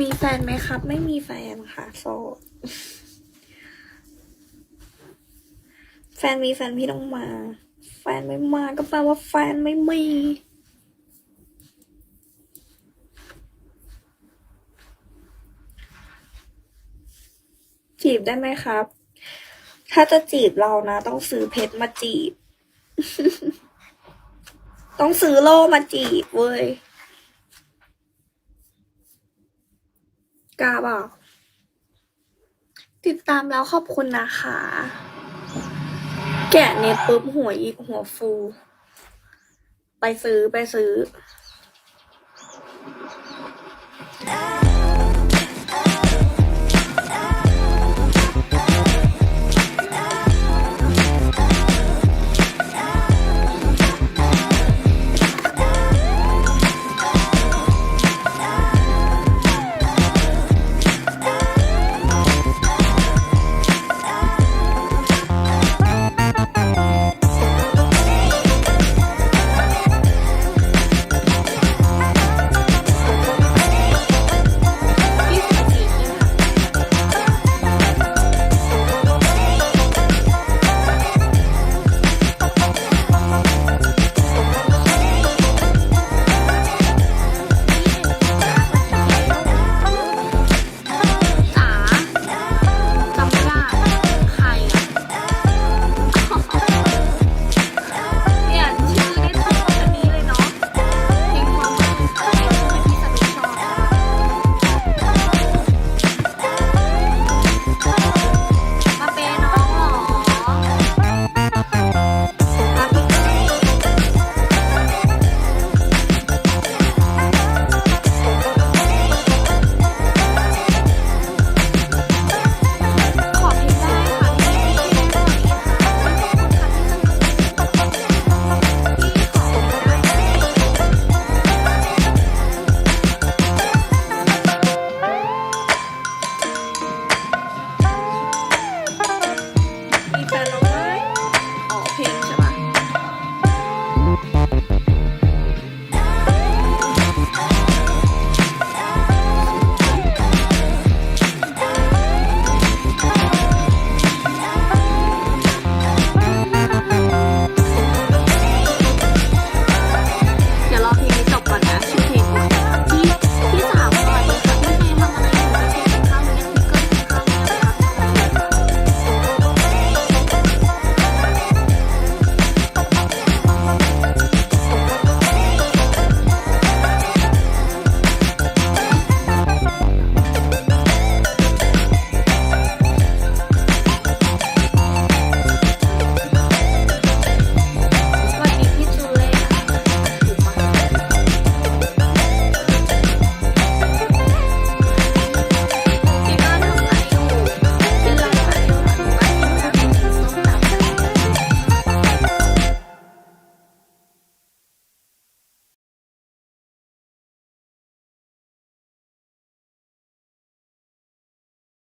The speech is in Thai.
มีแฟนไหมครับ ไม่มีแฟนค่ะโสดแฟนมีแฟนพี่ต้องมา แฟนไม่มาก็แปลว่าแฟนไม่มีจีบได้ไหมครับ ถ้าจะจีบเรานะ ต้องซื้อเพชรมาจีบ ต้องซื้อโล่มาจีบเว้ย กาเปล่าติดตามแล้วขอบคุณนะคะ แกะเน็ตปุ๊บหัวอีกหัวฟู ไปซื้อไปซื้อ